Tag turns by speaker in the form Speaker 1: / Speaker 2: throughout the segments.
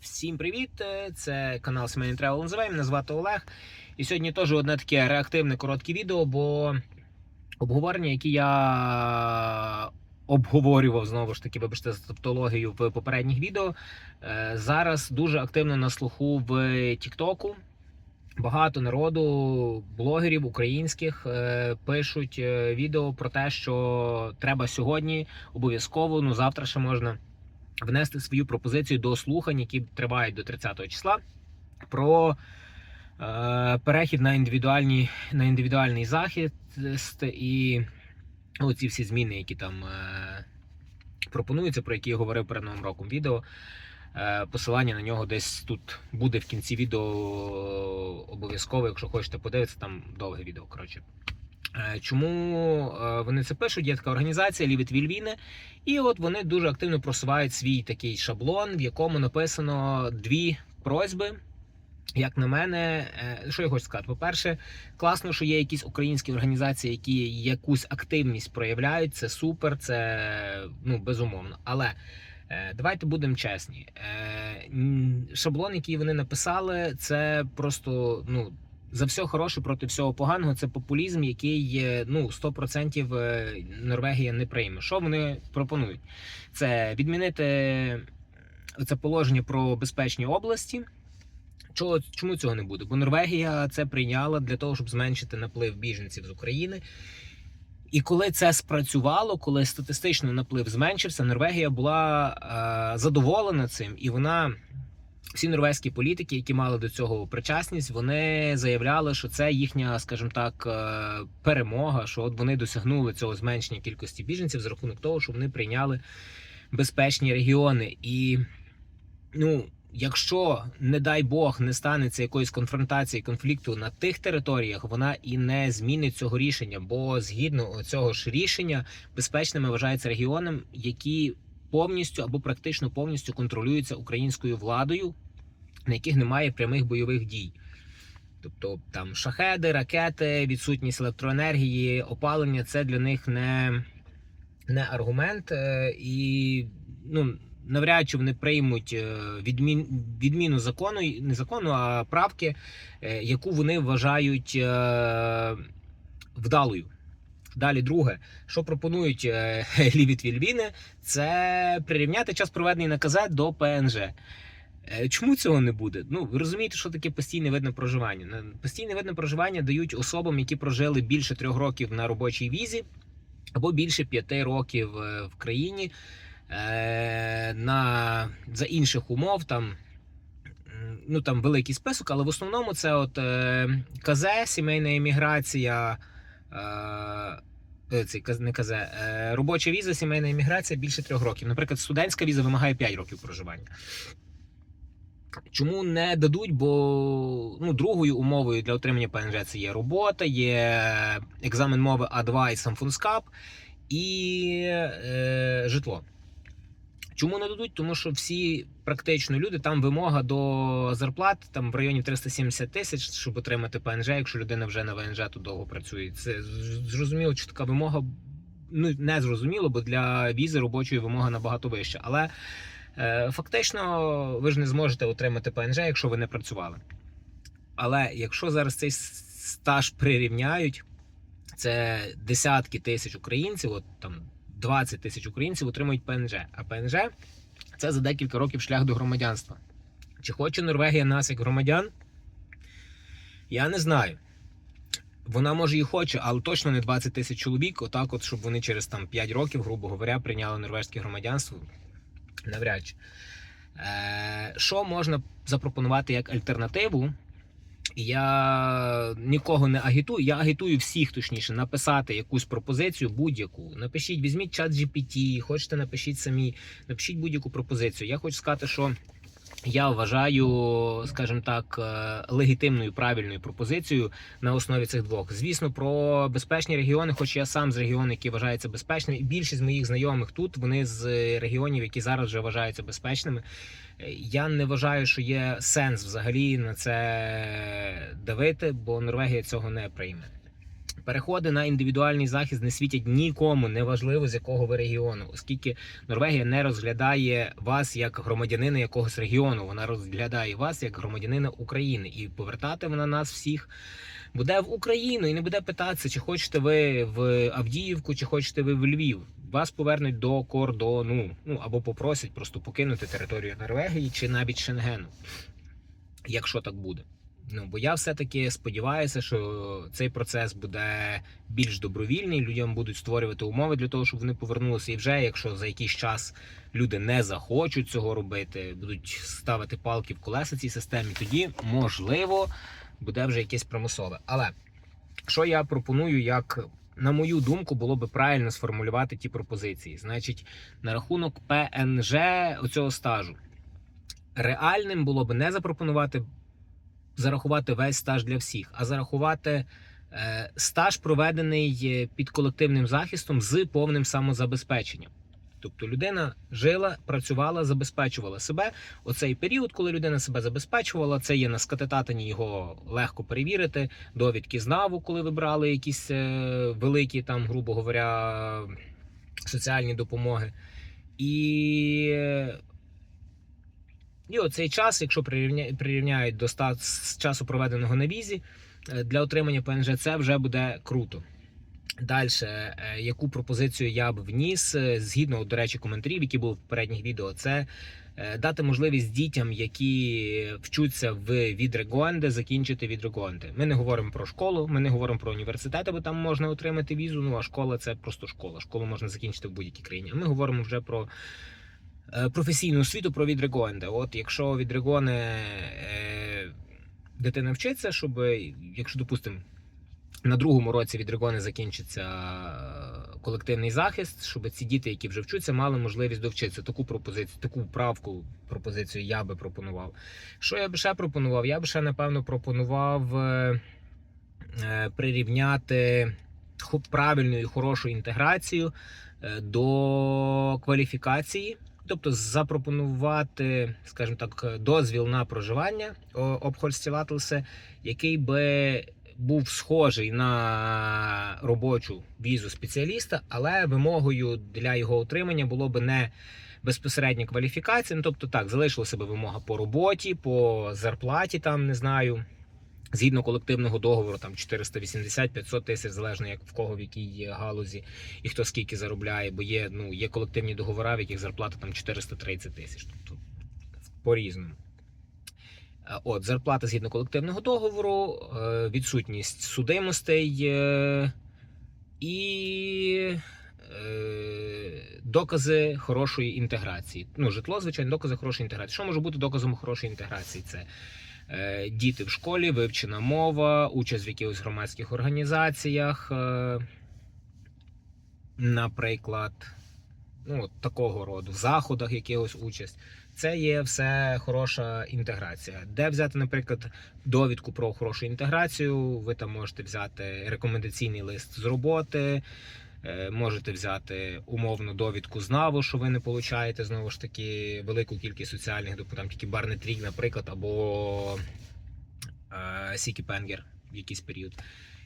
Speaker 1: Всім привіт! Це канал Сімейний Travel називає. Мене звати Олег. І сьогодні теж одне таке реактивне коротке відео, бо обговорення, які я обговорював знову ж таки, вибачте за тавтологію в попередніх відео, е, зараз дуже активно на слуху в Тіктоку. Багато народу, блогерів українських е, пишуть е, відео про те, що треба сьогодні обов'язково, ну завтра ще можна внести свою пропозицію до слухань, які тривають до 30 числа, про е, перехід на індивідуальні, на індивідуальний захист і оці всі зміни, які там е, пропонуються, про які я говорив перед новим роком відео. Е, Посилання на нього десь тут буде в кінці відео обов'язково, якщо хочете подивитися, там довге відео. Коротше. Е, Чому е, вони це пишуть? Є така організація Лівіт Вільвіне, і от вони дуже активно просувають свій такий шаблон, в якому написано дві просьби. Як на мене, е, що я хочу сказати? По-перше, класно, що є якісь українські організації, які якусь активність проявляють. Це супер, це ну безумовно. Але давайте будемо чесні. Шаблон, який вони написали, це просто ну. За все хороше проти всього поганого це популізм, який е, ну 100% е, Норвегія не прийме. Що вони пропонують? Це відмінити це положення про безпечні області. Чому цього не буде? Бо Норвегія це прийняла для того, щоб зменшити наплив біженців з України. І коли це спрацювало, коли статистично наплив зменшився, Норвегія була е, задоволена цим, і вона всі норвезькі політики, які мали до цього причасність, вони заявляли, що це їхня, скажімо так, е, перемога. Що от вони досягнули цього зменшення кількості біженців за рахунок того, що вони прийняли безпечні регіони. І ну, якщо, не дай Бог, не станеться якоїсь конфронтації конфлікту на тих територіях, вона і не змінить цього рішення. Бо згідно цього ж рішення, безпечними вважаються регіоном, які повністю або практично повністю контролюються українською владою, на яких немає прямих бойових дій. Тобто там шахеди, ракети, відсутність електроенергії, опалення це для них не, не аргумент. е, І ну, навряд чи вони приймуть е, відмін, відміну закону, не закону, а правки, е, яку вони вважають вдалою. Далі, друге, що пропонують е, Лівіт це прирівняти час проведений на КЗ до ПНЖ. Е, Чому цього не буде? Ну, ви розумієте, що таке постійне видне проживання. Постійне видне проживання дають особам, які прожили більше трьох років на робочій візі, або більше п'яти років е, в країні е, на, за інших умов. Там, ну, там великий список, але в основному це от КЗ, сімейна еміграція. Е, не КЗ, робоча віза, сімейна імміграція більше трьох років. Наприклад, студентська віза вимагає 5 років проживання. Чому не дадуть? Бо ну, другою умовою для отримання ПНЖ це є робота, є екзамен мови А2 і Самфунскап і е, житло. Чому не дадуть? Тому що всі практично люди, там вимога до зарплат там в районі 370 тисяч, щоб отримати ПНЖ, якщо людина вже на ВНЖ тут довго працює. Це зрозуміло, що така вимога ну не зрозуміло, бо для візи робочої вимога набагато вища. Але фактично ви ж не зможете отримати ПНЖ, якщо ви не працювали. Але якщо зараз цей стаж прирівняють, це десятки тисяч українців, от там 20 тисяч українців отримують ПНЖ. А ПНЖ це за декілька років шлях до громадянства. Чи хоче Норвегія нас як громадян? Я не знаю. Вона може і хоче, але точно не 20 тисяч чоловік, отак, от, щоб вони через там 5 років, грубо говоря, прийняли норвезьке громадянство. Навряд чи. Е, що можна запропонувати як альтернативу? Я нікого не агітую. Я агітую всіх, точніше, написати якусь пропозицію будь-яку. Напишіть, візьміть чат GPT, хочете, напишіть самі, напишіть будь-яку пропозицію. Я хочу сказати, що я вважаю, скажімо так, е, легітимною правильною пропозицією на основі цих двох. Звісно, про безпечні регіони, хоч я сам з регіону, який вважається безпечним, і більшість моїх знайомих тут вони з регіонів, які зараз вже вважаються безпечними. Е, Я не вважаю, що є сенс взагалі на це давити, бо Норвегія цього не прийме. Переходи на індивідуальний захист не світять нікому, неважливо з якого ви регіону, оскільки Норвегія не розглядає вас як громадянина якогось регіону. Вона розглядає вас як громадянина України, і повертати вона нас всіх буде в Україну і не буде питатися, чи хочете ви в Авдіївку, чи хочете ви в Львів. Вас повернуть до кордону, ну або попросять просто покинути територію Норвегії чи навіть Шенгену, якщо так буде. Ну бо я все-таки сподіваюся, що цей процес буде більш добровільний. Людям будуть створювати умови для того, щоб вони повернулися. І вже якщо за якийсь час люди не захочуть цього робити, будуть ставити палки в колеса цій системі, тоді можливо буде вже якесь примусове. Але що я пропоную, як на мою думку, було би правильно сформулювати ті пропозиції. Значить, на рахунок ПНЖ оцього стажу реальним було б не запропонувати зарахувати весь стаж для всіх, а зарахувати е, стаж, проведений е, під колективним захистом з повним самозабезпеченням. Тобто людина жила, працювала, забезпечувала себе. Оцей період, коли людина себе забезпечувала, це є на скатетатині його легко перевірити. Довідки з НАВу, коли ви брали якісь е, великі, там, грубо говоря, соціальні допомоги. І і оцей час, якщо прирівня... прирівняють до часу проведеного на візі е, для отримання ПНЖ, це вже буде круто. Далі, яку пропозицію я б вніс, е, згідно, до речі, коментарів, які були в попередніх відео, це е, дати можливість дітям, які вчуться в Відрегонде, закінчити Відрегонде. Ми не говоримо про школу, ми не говоримо про університети, бо там можна отримати візу. Ну а школа це просто школа. Школу можна закінчити в будь-якій країні. Ми говоримо вже про е, професійну освіту, про Відрегонде. От якщо Відрегоне е, дитина вчиться, щоб, якщо допустимо, на другому році від Регони закінчиться е, колективний захист, щоб ці діти, які вже вчаться, мали можливість довчитися. Таку пропозицію, таку правку пропозицію я би пропонував. Що я би ще пропонував? Я би ще напевно пропонував е, е, прирівняти правильну і хорошу інтеграцію до кваліфікації. Тобто запропонувати, скажімо так, дозвіл на проживання обхольстівателсе, який би був схожий на робочу візу спеціаліста, але вимогою для його отримання було би не безпосередня кваліфікація. Ну, тобто так, залишилася би вимога по роботі, по зарплаті, там не знаю. Згідно колективного договору, там 480-500 тисяч, залежно як в кого в якій галузі і хто скільки заробляє, бо є ну є колективні договори, в яких зарплата там 430 тисяч. Тобто по різному. Е, от, зарплата згідно колективного договору, е, відсутність судимостей е, і докази хорошої інтеграції. Ну, житло, звичайно, докази хорошої інтеграції. Що може бути доказом хорошої інтеграції? Це діти в школі, вивчена мова, участь в якихось громадських організаціях, наприклад, ну, такого роду, в заходах якихось участь. Це є все хороша інтеграція. Де взяти, наприклад, довідку про хорошу інтеграцію, ви там можете взяти рекомендаційний лист з роботи, е, можете взяти умовну довідку з НАВО, що ви не получаєте знову ж таки велику кількість соціальних допомог, там тільки Барнетрік, наприклад, або е, Сікі Пенгер в якийсь період.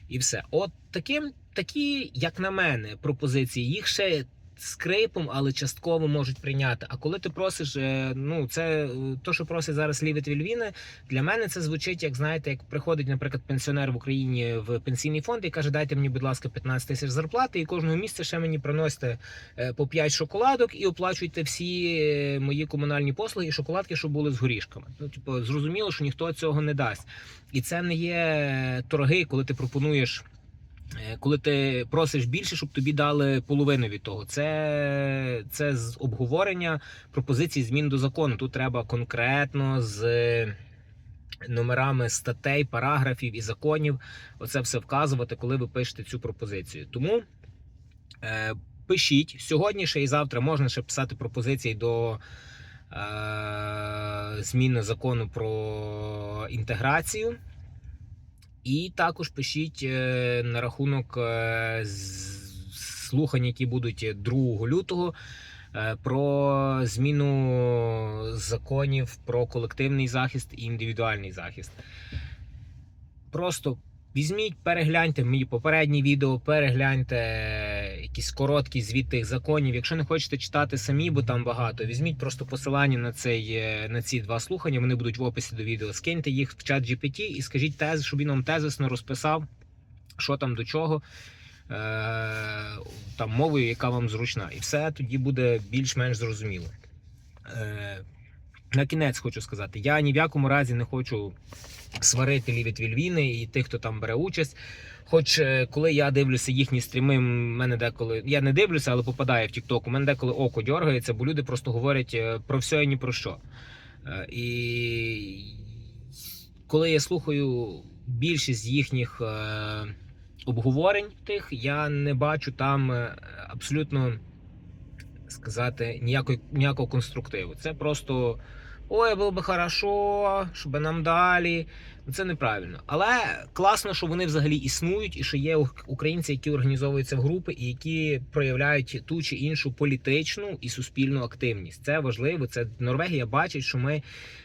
Speaker 1: І все. От таким, такі, як на мене, пропозиції. Їх ще скрипом, але частково можуть прийняти. А коли ти просиш, е, ну це е, то, що просить зараз Лівет Вільвіни, для мене це звучить, як знаєте, як приходить, наприклад, пенсіонер в Україні в пенсійний фонд і каже, дайте мені, будь ласка, 15 тисяч зарплати, і кожного місяця ще мені приносите е, по 5 шоколадок і оплачуйте всі мої комунальні послуги і шоколадки, щоб були з горішками. Ну, типу, зрозуміло, що ніхто цього не дасть. І це не є торги, коли ти пропонуєш. Е, коли ти просиш більше, щоб тобі дали половину від того, це це з обговорення пропозицій змін до закону. Тут треба конкретно з номерами статей, параграфів і законів. Оце все вказувати, коли ви пишете цю пропозицію. Тому е, пишіть сьогодні ще і завтра можна ще писати пропозиції до. Е, зміни закону про інтеграцію. І також пишіть е, на рахунок е, слухань, які будуть 2 лютого, е, про зміну законів про колективний захист і індивідуальний захист. Просто Візьміть, перегляньте мої попередні відео, перегляньте якісь короткі звіт тих законів. Якщо не хочете читати самі, бо там багато, візьміть просто посилання на цей е, на ці два слухання. Вони будуть в описі до відео. Скиньте їх в чат GPT і скажіть тез, щоб він вам тезисно розписав, що там до чого. е, Там мовою, яка вам зручна, і все тоді буде більш-менш зрозуміло. Е, На кінець хочу сказати: я ні в якому разі не хочу сварити Лівіт Вільвіни і тих, хто там бере участь. Хоч е, коли я дивлюся їхні стріми, мене деколи я не дивлюся, але попадає в TikTok, у мене деколи око дергається, бо люди просто говорять е, про все і ні про що. Е, І коли я слухаю більшість їхніх обговорень тих, я не бачу там абсолютно сказати ніякої, ніякого конструктиву. Це просто ой, було би хорошо, щоб нам далі. Ну, Це неправильно. Але класно, що вони взагалі існують, і що є українці, які організовуються в групи і які проявляють ту чи іншу політичну і суспільну активність. Це важливо. Це Норвегія бачить, що ми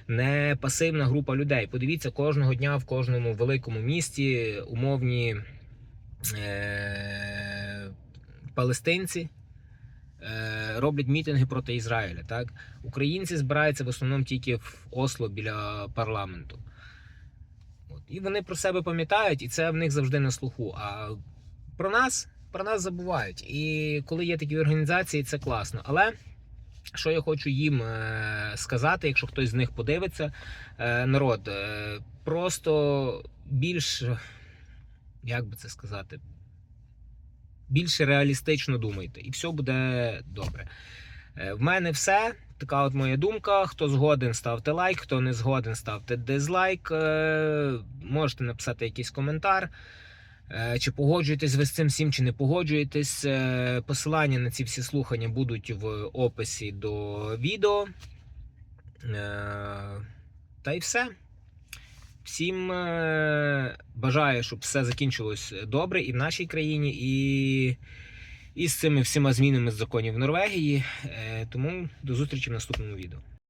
Speaker 1: не пасивна група людей. Подивіться, кожного дня в кожному великому місті умовні е- палестинці. е, Роблять мітинги проти Ізраїля. Так українці збираються в основному тільки в Осло біля парламенту. От. І вони про себе пам'ятають, і це в них завжди на слуху. А про нас, про нас забувають. І коли є такі організації, це класно. Але що я хочу їм е, сказати, якщо хтось з них подивиться, е, народ, е, просто більш, як би це сказати, більше реалістично думайте, і все буде добре. Е, В мене все. Така от моя думка. Хто згоден, ставте лайк, хто не згоден, ставте дизлайк. Е, Можете написати якийсь коментар. Е, Чи погоджуєтесь ви з цим всім, чи не погоджуєтесь. Посилання на ці всі слухання будуть в описі до відео. Та й все. Всім е, бажаю, щоб все закінчилось добре і в нашій країні, і, і з цими всіма змінами з законів Норвегії. Е, Тому до зустрічі в наступному відео.